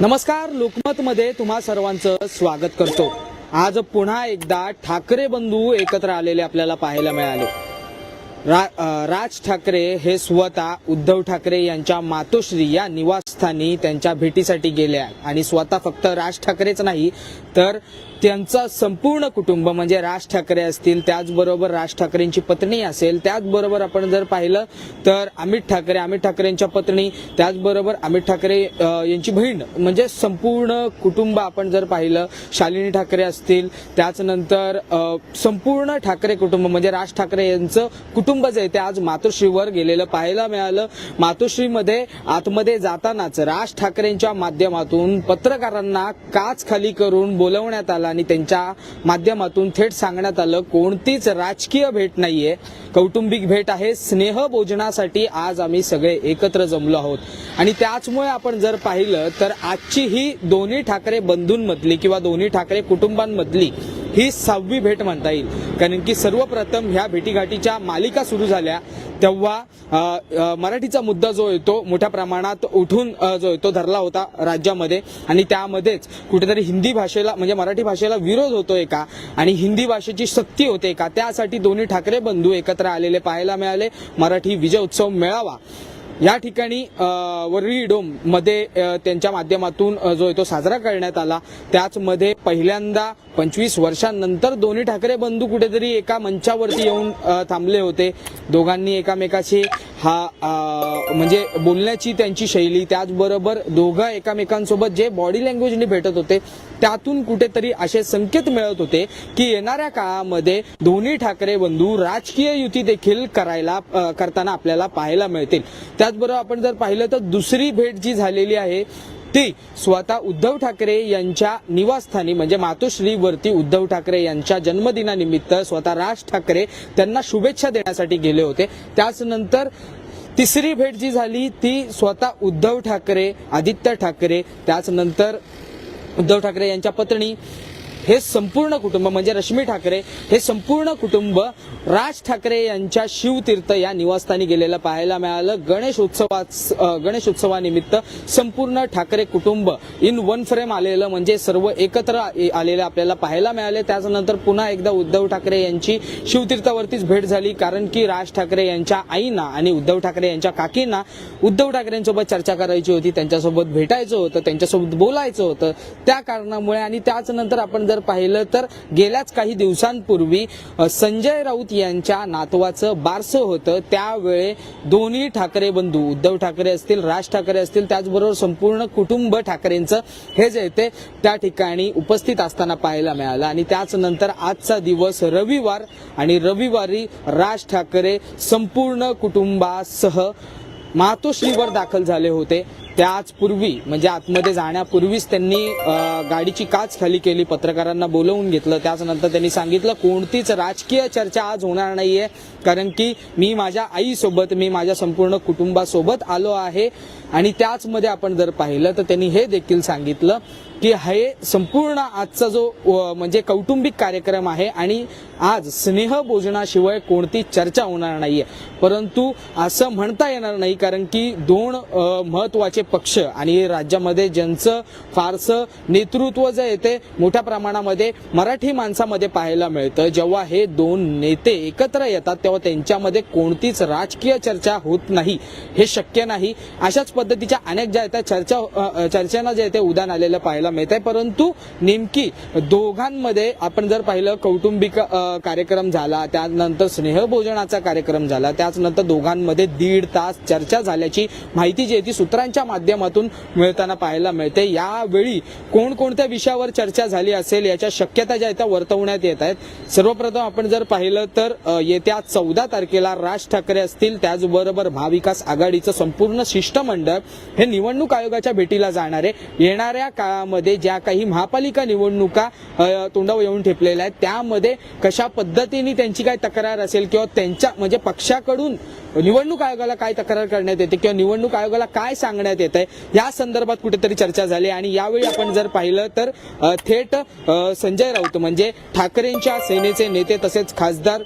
नमस्कार लोकमतमध्ये तुम्हा सर्वांचं स्वागत करतो. आज पुन्हा एकदा ठाकरे बंधू एकत्र आलेले आपल्याला पाहायला मिळाले. रा राज ठाकरे हे स्वतः उद्धव ठाकरे यांच्या मातोश्री या निवासस्थानी त्यांच्या भेटीसाठी गेले आहे आणि स्वतः फक्त राज ठाकरेच नाही तर त्यांचं संपूर्ण कुटुंब म्हणजे राज ठाकरे असतील त्याचबरोबर राज ठाकरेंची पत्नी असेल त्याचबरोबर आपण जर पाहिलं तर अमित ठाकरे अमित ठाकरेंच्या पत्नी त्याचबरोबर अमित ठाकरे यांची बहीण म्हणजे संपूर्ण कुटुंब आपण जर पाहिलं शालिनी ठाकरे असतील त्याचनंतर संपूर्ण ठाकरे कुटुंब म्हणजे राज ठाकरे यांचं कुटुंब जे आहे ते आज मातोश्रीवर गेलेलं पाहायला मिळालं. मातोश्रीमध्ये आतमध्ये जातानाच राज ठाकरेंच्या माध्यमातून पत्रकारांना काच खाली करून बोलवण्यात आलं आणि त्यांच्या माध्यमातून थेट सांगण्यात आलं कोणतीच राजकीय भेट नाहीये. कौटुंबिक भेट आहे स्नेह भोजनासाठी आज आम्ही सगळे एकत्र जमलो आहोत. आणि त्याचमुळे आपण जर पाहिलं तर आजची ही दोन्ही ठाकरे बंधूंमधली किंवा दोन्ही ठाकरे कुटुंबांमधली ही सहावी भेट म्हणता येईल. कारण की सर्वप्रथम ह्या भेटीगाठीच्या मालिका सुरू झाल्या तेव्हा मराठीचा मुद्दा जो येतो मोठ्या प्रमाणात उठून जो येतो धरला होता राज्यामध्ये. आणि त्यामध्येच कुठेतरी हिंदी भाषेला म्हणजे मराठी भाषेला विरोध होतोय का आणि हिंदी भाषेची सक्ती होते का त्यासाठी दोन्ही ठाकरे बंधू एकत्र आलेले पाहायला मिळाले. मराठी विजय उत्सव मेळावा. या ठिकाणी वरळी डोममध्ये त्यांच्या माध्यमातून जो आहे तो साजरा करण्यात आला. त्याचमध्ये पहिल्यांदा पंचवीस वर्षांनंतर दोन्ही ठाकरे बंधू कुठेतरी एका मंचावरती येऊन थांबले होते. दोघांनी एकामेकाशी हा म्हणजे बोलण्याची त्यांची शैली त्याचबरोबर दोघं एकामेकांसोबत जे बॉडी लँग्वेजने भेटत होते त्यातून कुठेतरी असे संकेत मिळत होते की येणाऱ्या काळामध्ये दोन्ही ठाकरे बंधू राजकीय युती देखील करायला करताना आपल्याला पाहायला मिळतील. त्याचबरोबर आपण जर पाहिलं तर दुसरी भेट जी झालेली आहे ती स्वतः उद्धव ठाकरे यांच्या निवासस्थानी म्हणजे मातोश्रीवरती उद्धव ठाकरे यांच्या जन्मदिनानिमित्त स्वतः राज ठाकरे त्यांना शुभेच्छा देण्यासाठी गेले होते. त्याचनंतर तिसरी भेट जी झाली ती स्वतः उद्धव ठाकरे आदित्य ठाकरे त्याचनंतर उद्धव ठाकरे यांच्या पत्नी हे संपूर्ण कुटुंब म्हणजे रश्मी ठाकरे हे संपूर्ण कुटुंब राज ठाकरे यांच्या शिवतीर्थ या निवासस्थानी गेलेलं पाहायला मिळालं. गणेश गणेशोत्सवानिमित्त गणेश उत्सवानिमित्त संपूर्ण ठाकरे कुटुंब इन वन फ्रेम आलेलं म्हणजे सर्व एकत्र आलेलं आपल्याला पाहायला मिळाले. त्याच्यानंतर पुन्हा एकदा उद्धव ठाकरे यांची शिवतीर्थावरतीच भेट झाली कारण की राज ठाकरे यांच्या आईना आणि उद्धव ठाकरे यांच्या काकींना उद्धव ठाकरेंसोबत चर्चा करायची होती. त्यांच्यासोबत भेटायचं होतं त्यांच्यासोबत बोलायचं होतं. त्या कारणामुळे आणि त्याच नंतर आपण जर पाहिलं तर गेल्याच काही दिवसांपूर्वी संजय राऊत यांच्या नातवाचं बारसं होतं. त्यावेळे दोन्ही ठाकरे बंधू उद्धव ठाकरे असतील राज ठाकरे असतील त्याचबरोबर संपूर्ण कुटुंब ठाकरेंचं हे जे ते त्या ठिकाणी उपस्थित असताना पाहायला मिळालं. आणि त्याच नंतर आजचा दिवस रविवार आणि रविवारी राज ठाकरे संपूर्ण कुटुंबासह मातोश्रीवर दाखल झाले होते. त्याचपूर्वी म्हणजे आतमध्ये जाण्यापूर्वीच त्यांनी गाडीची काच खाली केली पत्रकारांना बोलवून घेतलं. त्याच्यानंतर त्यांनी सांगितलं कोणतीच राजकीय चर्चा आज होणार नाहीये. कारण की मी माझ्या आईसोबत मी माझ्या संपूर्ण कुटुंबासोबत आलो आहे. आणि त्याचमध्ये आपण जर पाहिलं तर त्यांनी हे देखील सांगितलं की हे संपूर्ण आजचा जो म्हणजे कौटुंबिक कार्यक्रम आहे आणि आज स्नेह भोजनाशिवाय कोणती चर्चा होणार नाहीये. परंतु असं म्हणता येणार नाही कारण की दोन महत्त्वाचे पक्ष आणि राज्यामध्ये ज्यांचं फारसं नेतृत्व जे आहे ते मोठ्या प्रमाणामध्ये मराठी माणसामध्ये पाहायला मिळतं. जेव्हा हे दोन नेते एकत्र येतात तेव्हा त्यांच्यामध्ये कोणतीच राजकीय चर्चा होत नाही. हे शक्य नाही. अशाच पद्धतीच्या अनेक ज्या आहेत त्या चर्चा चर्चेनं चर्चांना जे आहे ते उदाहरण आलेलं पाहायला मिळत आहे परंतु नेमकी दोघांमध्ये आपण जर पाहिलं कौटुंबिक कार्यक्रम झाला त्यानंतर स्नेहभोजनाचा कार्यक्रम झाला त्याचनंतर दोघांमध्ये दीड तास चर्चा झाल्याची माहिती जी आहे ती सूत्रांच्या माध्यमातून मिळताना पाहायला मिळते. यावेळी कोणकोणत्या विषयावर चर्चा झाली असेल याच्या शक्यता ज्या आहेत त्या वर्तवण्यात येत आहेत. सर्वप्रथम आपण जर पाहिलं तर येत्या चौदा तारखेला राज ठाकरे असतील. त्याचबरोबर महाविकास आघाडीचं संपूर्ण शिष्टमंडळ हे निवडणूक आयोगाच्या भेटीला जाणार आहे. येणाऱ्या काळामध्ये ज्या काही महापालिका निवडणुका तोंडावर येऊन ठेपलेल्या आहेत त्यामध्ये कशा पद्धतीने त्यांची काय तक्रार असेल किंवा त्यांच्या म्हणजे पक्षाकडून निवडणूक आयोगाला काय तक्रार करण्यात येते किंवा निवडणूक आयोगाला काय सांगण्यात येत आहे या संदर्भात कुठेतरी चर्चा झाली आणि यावेळी आपण जर पाहिलं तर थेट संजय राऊत म्हणजे ठाकरेंच्या सेनेचे नेते तसेच खासदार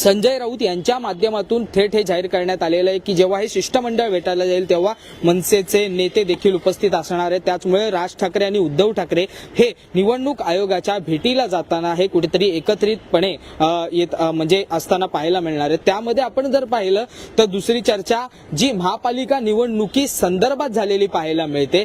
संजय राऊत यांच्या माध्यमातून थेट हे जाहीर करण्यात आलेलं आहे की जेव्हा हे शिष्टमंडळ भेटायला जाईल तेव्हा मनसेचे नेते देखील उपस्थित असणार आहेत. त्याचमुळे राज ठाकरे आणि उद्धव ठाकरे हे निवडणूक आयोगाच्या भेटीला जाताना हे कुठेतरी एकत्रितपणे येत म्हणजे असताना पाहायला मिळणार आहे त्यामध्ये आपण जर पाहिलं तर दुसरी चर्चा जी महापालिका निवडणुकी संदर्भात झालेली पाहायला मिळते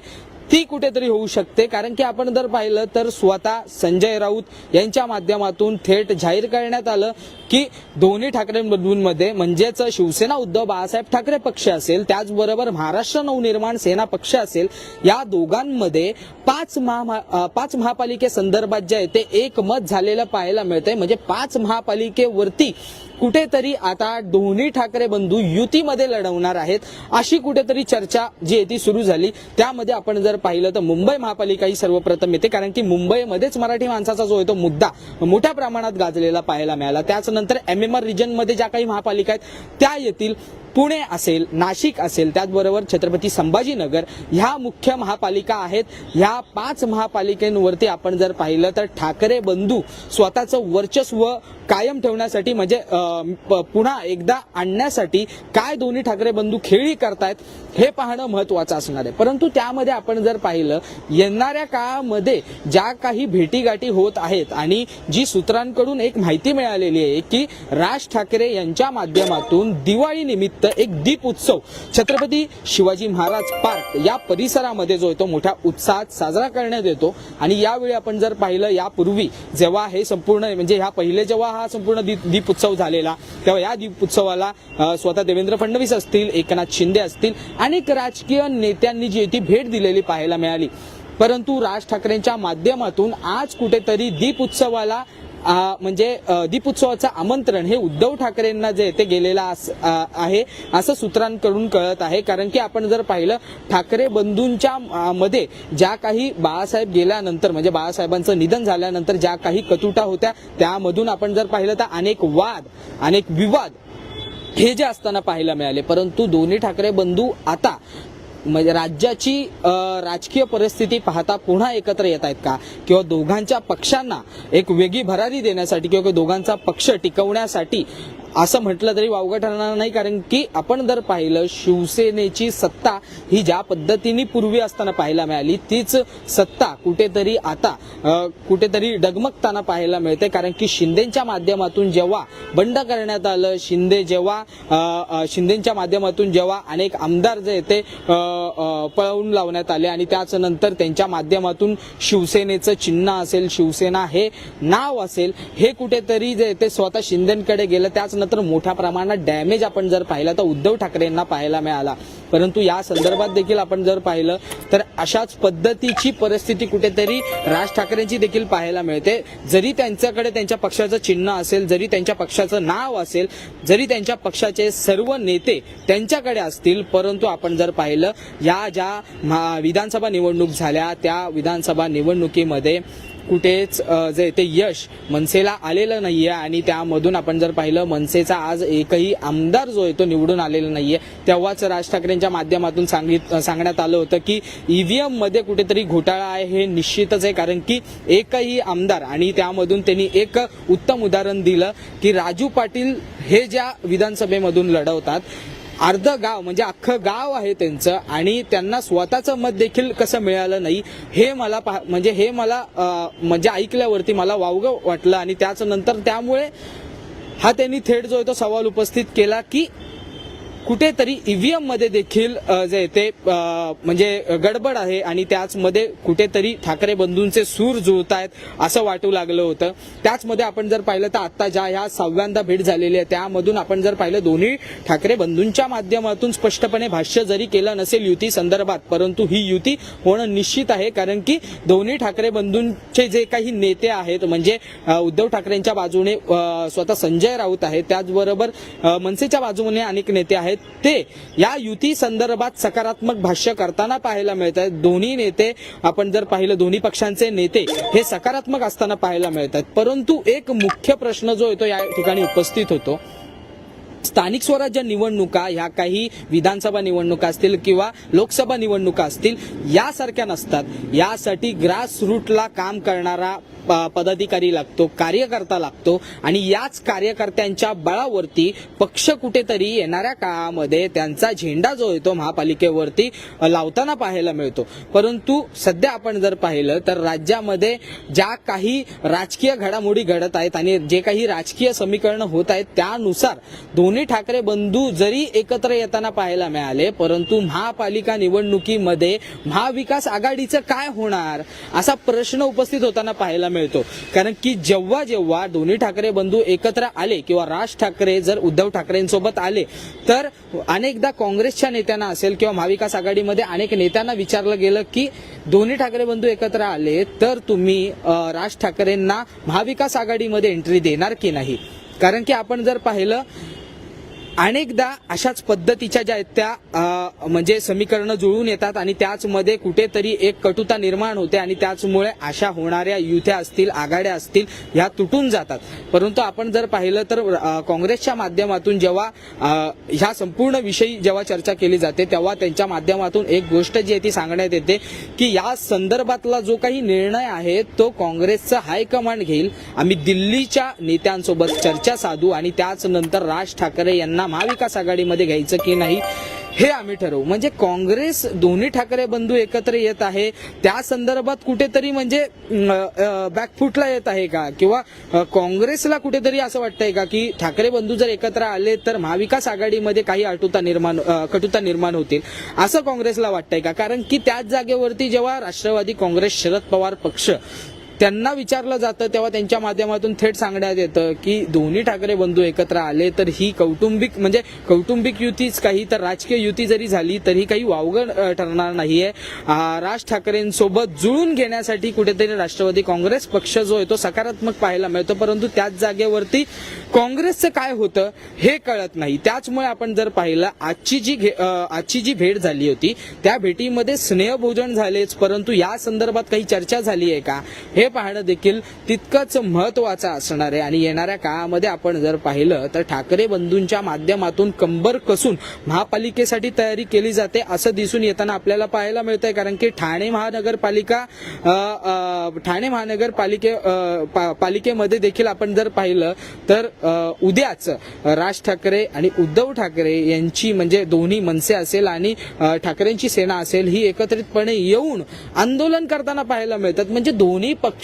ती कुठेतरी होऊ शकते. कारण की आपण जर पाहिलं तर स्वतः संजय राऊत यांच्या माध्यमातून थेट जाहीर करण्यात आलं की दोन्ही ठाकरे बंधूंमध्ये म्हणजेच शिवसेना उद्धव बाळासाहेब ठाकरे पक्ष असेल त्याचबरोबर महाराष्ट्र नवनिर्माण सेना पक्ष असेल या दोघांमध्ये पाच महा पाच महापालिकेसंदर्भात जे आहे ते एकमत झालेलं पाहायला मिळतंय. म्हणजे पाच महापालिकेवरती कुठेतरी आता दोन्ही ठाकरे बंधू युतीमध्ये लढवणार आहेत अशी कुठेतरी चर्चा जी आहे ती सुरू झाली. त्यामध्ये आपण जर पाहिलं तर मुंबई महापालिका ही सर्वप्रथम येते कारण की मुंबईमध्येच मराठी माणसाचा जो आहे तो मुद्दा मोठ्या प्रमाणात गाजलेला पाहायला मिळाला. त्याचनंतर एम एम आर रिजनमध्ये ज्या काही महापालिका आहेत त्या येतील. पुणे असेल नाशिक असेल त्याचबरोबर छत्रपती संभाजीनगर ह्या मुख्य महापालिका आहेत. ह्या पाच महापालिकेंवरती आपण जर पाहिलं तर ठाकरे बंधू स्वतःचं वर्चस्व कायम ठेवण्यासाठी म्हणजे प- पुन्हा एकदा आणण्यासाठी काय दोन्ही ठाकरे बंधू खेळी करतायत हे पाहणं महत्वाचं असणार आहे. परंतु त्यामध्ये आपण जर पाहिलं येणाऱ्या काळामध्ये ज्या काही भेटीगाठी होत आहेत आणि जी सूत्रांकडून एक माहिती मिळालेली आहे की राज ठाकरे यांच्या माध्यमातून दिवाळी निमित्त एक दीप उत्सव. छत्रपती शिवाजी महाराज पार्क या परिसरामध्ये जो आहे तो मोठ्या उत्साहात साजरा करण्यात येतो. आणि यावेळी आपण जर पाहिलं यापूर्वी जेव्हा हे संपूर्ण म्हणजे ह्या पहिले जेव्हा हा संपूर्ण दीप दीप उत्सव झालेला तेव्हा या दीप उत्सवाला स्वतः देवेंद्र फडणवीस असतील एकनाथ शिंदे असतील अनेक राजकीय नेत्यांनी जी ती भेट दिलेली पाहायला मिळाली. परंतु राज ठाकरेंच्या माध्यमातून आज कुठेतरी दीप उत्सवाला म्हणजे दीपोत्सवाचं आमंत्रण हे उद्धव ठाकरेंना जे ते गेलेलं अस- आहे असं सूत्रांकडून कळत आहे. कारण की आपण जर पाहिलं ठाकरे बंधूंच्या मध्ये ज्या काही बाळासाहेब गेल्यानंतर म्हणजे बाळासाहेबांचं निधन झाल्यानंतर ज्या काही कटुटा होत्या त्यामधून आपण जर पाहिलं तर अनेक वाद अनेक विवाद हे जे असताना पाहायला मिळाले. परंतु दोन्ही ठाकरे बंधू आता म्हणजे राज्याची राजकीय परिस्थिती पाहता पुन्हा एकत्र येत आहेत का? किंवा दोघांच्या पक्षांना एक वेगळी भरारी देण्यासाठी किंवा दोघांचा पक्ष टिकवण्यासाठी असं म्हटलं तरी वावगं ठरणार नाही कारण की आपण जर पाहिलं शिवसेनेची सत्ता ही ज्या पद्धतीने पूर्वी असताना पाहायला मिळाली तीच सत्ता कुठेतरी आता कुठेतरी डगमगताना पाहायला मिळते कारण की शिंदेच्या माध्यमातून जेव्हा बंड करण्यात आलं शिंदे जेव्हा शिंदेच्या माध्यमातून जेव्हा अनेक आमदार जे ते पळवून लावण्यात आले आणि त्याचनंतर त्यांच्या माध्यमातून शिवसेनेचं चिन्ह असेल शिवसेना हे नाव असेल हे कुठेतरी जे ते स्वतः शिंदेकडे गेलं त्याच तर मोठ्या प्रमाणात डॅमेज आपण जर पाहिलं तर उद्धव ठाकरेंना पाहायला मिळाला. परंतु या संदर्भात देखील आपण जर पाहिलं तर अशाच पद्धतीची परिस्थिती कुठेतरी राज ठाकरेंची देखील पाहायला मिळते. जरी त्यांच्याकडे त्यांच्या पक्षाचं चिन्ह असेल जरी त्यांच्या पक्षाचं नाव असेल जरी त्यांच्या पक्षाचे सर्व नेते त्यांच्याकडे असतील परंतु आपण जर पाहिलं या ज्या महा- विधानसभा निवडणूक झाल्या त्या विधानसभा निवडणुकीमध्ये कुठेच जे ते यश मनसेला आलेलं नाहीये आणि त्यामधून आपण जर पाहिलं मनसेचा आज एकही आमदार जो आहे तो निवडून आलेला नाहीये. तेव्हाच राज ठाकरेंच्या माध्यमातून सांगित सांगण्यात आलं होतं की ईव्हीएममध्ये कुठेतरी घोटाळा आहे हे निश्चितच आहे. कारण की एकही आमदार आणि त्यामधून त्यांनी एक उत्तम उदाहरण दिलं की राजू पाटील हे ज्या विधानसभेमधून लढवतात अर्ध गाव म्हणजे अख्खं गाव आहे त्यांचं आणि त्यांना स्वतःचं मत देखील कसं मिळालं नाही हे मला म्हणजे हे मला म्हणजे ऐकल्यावरती मला वावगं वाटलं आणि त्याच नंतर त्यामुळे हा त्यांनी थेट जो आहे तो सवाल उपस्थित केला की कुठेतरी ईव्हीएममध्ये देखील जे ते म्हणजे गडबड आहे आणि त्याचमध्ये कुठेतरी ठाकरे बंधूंचे सूर जुळत आहेत असं वाटू लागलं होतं. त्याचमध्ये आपण जर पाहिलं तर आता ज्या ह्या सहाव्यांदा भेट झालेली आहे त्यामधून आपण जर पाहिलं दोन्ही ठाकरे बंधूंच्या माध्यमातून स्पष्टपणे भाष्य जरी केलं नसेल युती संदर्भात परंतु ही युती होणं निश्चित आहे कारण की दोन्ही ठाकरे बंधूंचे जे काही नेते आहेत म्हणजे उद्धव ठाकरेंच्या बाजूने स्वतः संजय राऊत आहेत त्याचबरोबर मनसेच्या बाजूने अनेक नेते आहेत ते या युती संदर्भात सकारात्मक भाष्य करताना पाहायला मिळत आहेत दोन्ही नेते आपण जर पाहिलं दोन्ही पक्षांचे नेते हे सकारात्मक असताना पाहायला मिळत आहेत परंतु एक मुख्य प्रश्न जो आहे तो या ठिकाणी उपस्थित होतो. स्थानिक स्वराज्य निवडणुका ह्या काही विधानसभा निवडणुका असतील किंवा लोकसभा निवडणुका असतील यासारख्या नसतात. यासाठी ग्रासरूटला काम करणारा पदाधिकारी लागतो कार्यकर्ता लागतो आणि याच कार्यकर्त्यांच्या बळावरती पक्ष कुठेतरी येणाऱ्या काळामध्ये त्यांचा झेंडा जो येतो महापालिकेवरती लावताना पाहायला मिळतो. परंतु सध्या आपण जर पाहिलं तर राज्यामध्ये ज्या काही राजकीय घडामोडी घडत आहेत आणि जे काही राजकीय समीकरणं होत आहेत त्यानुसार दोन्ही ठाकरे बंधू जरी एकत्र येताना पाहायला मिळाले परंतु महापालिका निवडणुकीमध्ये महाविकास आघाडीचं काय होणार असा प्रश्न उपस्थित होताना पाहायला मिळतो. कारण की जेव्हा जेव्हा दोन्ही ठाकरे बंधू एकत्र आले किंवा राज ठाकरे जर उद्धव ठाकरेंसोबत आले तर अनेकदा काँग्रेसच्या नेत्यांना असेल किंवा महाविकास आघाडीमध्ये अनेक नेत्यांना विचारलं गेलं की दोन्ही ठाकरे बंधू एकत्र आले तर तुम्ही राज ठाकरेंना महाविकास आघाडीमध्ये एंट्री देणार की नाही? कारण की आपण जर पाहिलं अनेकदा अशाच पद्धतीच्या ज्या आहेत त्या म्हणजे समीकरणं जुळून येतात आणि त्याचमध्ये कुठेतरी एक कटुता निर्माण होते आणि त्याचमुळे अशा होणाऱ्या युत्या असतील आघाड्या असतील ह्या तुटून जातात. परंतु आपण जर पाहिलं तर काँग्रेसच्या माध्यमातून जेव्हा ह्या संपूर्ण विषयी जेव्हा चर्चा केली जाते तेव्हा त्यांच्या माध्यमातून एक गोष्ट जी आहे ती सांगण्यात येते की या संदर्भातला जो काही निर्णय आहे तो काँग्रेसचा हायकमांड घेईल. आम्ही दिल्लीच्या नेत्यांसोबत चर्चा साधू आणि त्याच नंतर राज ठाकरे यांना महाविकास आघाडीमध्ये घ्यायचं की नाही हे आम्ही ठरवू. म्हणजे काँग्रेस दोन्ही ठाकरे बंधू एकत्र येत आहे. त्या संदर्भात कुठेतरी म्हणजे बॅकफुटला येत आहे का? किंवा काँग्रेसला कुठेतरी असं वाटतंय का की ठाकरे बंधू जर एकत्र आले तर महाविकास आघाडीमध्ये काही अटुता निर्माण कटुता निर्माण होतील. असं काँग्रेसला वाटतंय का? कारण की त्याच जागेवरती जेव्हा राष्ट्रवादी काँग्रेस शरद पवार पक्ष त्यांना विचारलं जातं तेव्हा त्यांच्या माध्यमातून थेट सांगण्यात येतं की दोन्ही ठाकरे बंधू एकत्र आले तर ही कौटुंबिक म्हणजे कौटुंबिक युतीच काही तर राजकीय युती जरी झाली तरी काही वावगं ठरणार नाहीये. राज ठाकरेंसोबत जुळून घेण्यासाठी कुठेतरी राष्ट्रवादी काँग्रेस पक्ष जो आहे तो सकारात्मक पाहायला मिळतो परंतु त्याच जागेवरती काँग्रेसचं काय होतं हे कळत नाही. त्याचमुळे आपण जर पाहिलं आजची जी आजची जी भेट झाली होती त्या भेटीमध्ये स्नेहभोजन झालेच परंतु या संदर्भात काही चर्चा झाली आहे का? हे पाहणं देखील तितकंच महत्वाचं असणार आहे. आणि येणाऱ्या काळामध्ये आपण जर पाहिलं तर ठाकरे बंधूंच्या माध्यमातून कंबर कसून महापालिकेसाठी तयारी केली जाते असं दिसून येताना आपल्याला पाहायला मिळतंय. कारण की ठाणे महानगरपालिका ठाणे महानगरपालिके पा- पालिकेमध्ये देखील आपण जर पाहिलं तर उद्याच राज ठाकरे आणि उद्धव ठाकरे यांची म्हणजे दोन्ही मनसे असेल आणि ठाकरेंची सेना असेल ही एकत्रितपणे येऊन आंदोलन करताना पाहायला मिळतात. म्हणजे दोन्ही पक्ष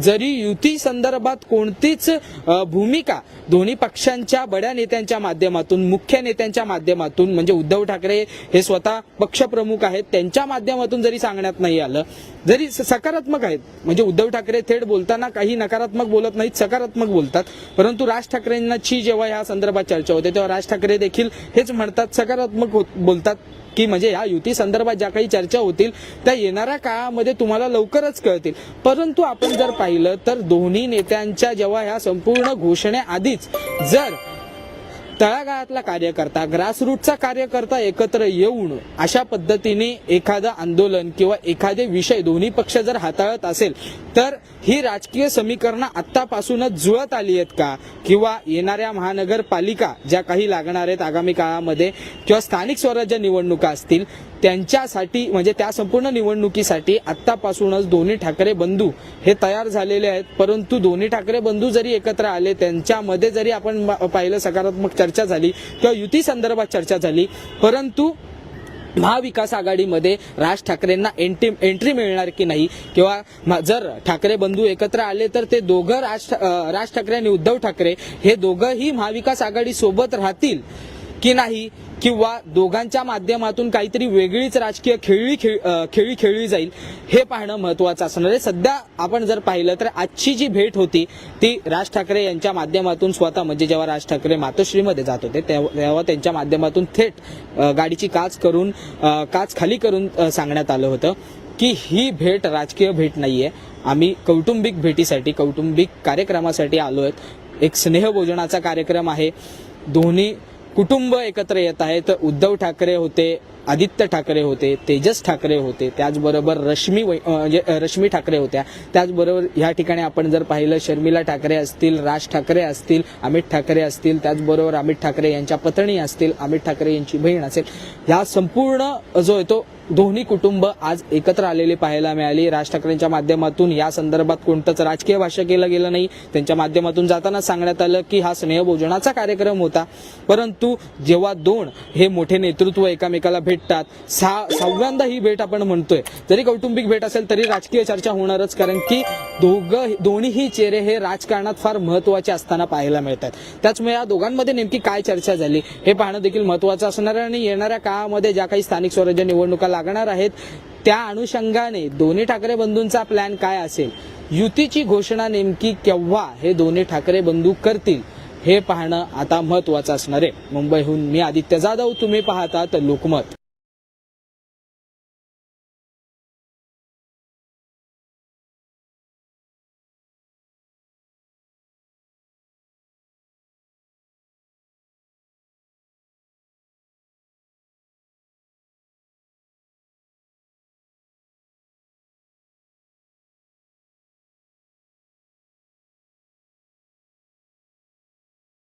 जरी युती संदर्भात कोणतीच भूमिका दोन्ही पक्षांच्या बड्या नेत्यांच्या माध्यमातून मुख्य नेत्यांच्या माध्यमातून म्हणजे उद्धव ठाकरे हे स्वतः पक्षप्रमुख आहेत त्यांच्या माध्यमातून जरी सांगण्यात नाही आलं जरी सकारात्मक आहेत म्हणजे उद्धव ठाकरे थेट बोलताना काही नकारात्मक बोलत नाहीत सकारात्मक बोलतात परंतु राज ठाकरेंची जेव्हा या संदर्भात चर्चा होते तेव्हा राज ठाकरे देखील हेच म्हणतात सकारात्मक होत- बोलतात. की म्हणजे या युती संदर्भात ज्या काही चर्चा होतील त्या येणाऱ्या काळामध्ये तुम्हाला लवकरच कळतील. परंतु आपण जर पाहिलं तर दोन्ही नेत्यांच्या जेव्हा ह्या संपूर्ण घोषणेआधीच जर तळागाळातला कार्यकर्ता ग्रासरूटचा कार्यकर्ता एकत्र येऊन अशा पद्धतीने एखादं आंदोलन किंवा एखादे विषय दोन्ही पक्ष जर हाताळत असेल तर ही राजकीय समीकरणं आत्तापासूनच जुळत आली आहेत का? किंवा येणाऱ्या महानगरपालिका ज्या काही लागणार आहेत आगामी काळामध्ये किंवा स्थानिक स्वराज्य निवडणुका असतील त्यांच्यासाठी म्हणजे त्या संपूर्ण निवडणुकीसाठी आत्तापासूनच दोन्ही ठाकरे बंधू हे तयार झालेले आहेत. परंतु दोन्ही ठाकरे बंधू जरी एकत्र आले त्यांच्यामध्ये जरी आपण पाहिलं सकारात्मक चर्चा झाली किंवा युती संदर्भात चर्चा झाली परंतु महाविकास आघाडीमध्ये राज ठाकरेंना एंट्री एंट्री मिळणार की नाही किंवा म- जर ठाकरे बंधू एकत्र आले तर ते दोघं राज ठा- राज ठाकरे आणि उद्धव ठाकरे हे दोघंही महाविकास आघाडी सोबत राहतील. की नाही किंवा दोघांच्या माध्यमातून काहीतरी वेगळीच राजकीय खेळी खेळ खेळी खेळली जाईल हे पाहणं महत्वाचं असणार आहे. सध्या आपण जर पाहिलं तर आजची जी भेट होती ती राज ठाकरे यांच्या माध्यमातून स्वतः म्हणजे जेव्हा राज ठाकरे मातोश्रीमध्ये जात होते तेव्हा तेव्हा त्यांच्या माध्यमातून थेट गाडीची काच करून काच खाली करून सांगण्यात आलं होतं की ही भेट राजकीय भेट नाहीये. आम्ही कौटुंबिक भेटीसाठी कौटुंबिक कार्यक्रमासाठी आलो आहेत एक स्नेहभोजनाचा कार्यक्रम आहे. दोन्ही कुटुंब एकत्र येत आहेत. उद्धव ठाकरे होते आदित्य ठाकरे होते तेजस ठाकरे होते त्याचबरोबर रश्मी वै- म्हणजे रश्मी ठाकरे होत्या. त्याचबरोबर ह्या ठिकाणी आपण जर पाहिलं शर्मिला ठाकरे असतील राज ठाकरे असतील अमित ठाकरे असतील त्याचबरोबर अमित ठाकरे यांच्या पत्नी असतील अमित ठाकरे यांची बहीण असेल. ह्या संपूर्ण जो आहे तो दोन्ही कुटुंब आज एकत्र आलेली पाहायला मिळाली. राज ठाकरेंच्या माध्यमातून या संदर्भात कोणतंच राजकीय भाष्य केलं गेलं नाही. त्यांच्या माध्यमातून जाताना सांगण्यात आलं की हा स्नेहभोजनाचा कार्यक्रम होता. परंतु जेव्हा दोन हे मोठे नेतृत्व एकामेकाला भेटतात. सहा सहाव्यांदा ही भेट आपण म्हणतोय. जरी कौटुंबिक भेट असेल तरी राजकीय चर्चा होणारच कारण की दोघं दोन्हीही चेहरे हे राजकारणात फार महत्त्वाचे असताना पाहायला मिळतात. त्याचमुळे या दोघांमध्ये नेमकी काय चर्चा झाली हे पाहणं देखील महत्वाचं असणार आहे. आणि येणाऱ्या काळामध्ये ज्या काही स्थानिक स्वराज्य निवडणुका लागणार आहेत त्या अनुषंगाने दोन्ही ठाकरे बंधूंचा प्लॅन काय असेल युतीची घोषणा नेमकी केव्हा हे दोन्ही ठाकरे बंधू करतील हे पाहणं आता महत्वाचं असणार आहे. मुंबईहून मी आदित्य जाधव तुम्ही पाहतात लोकमत.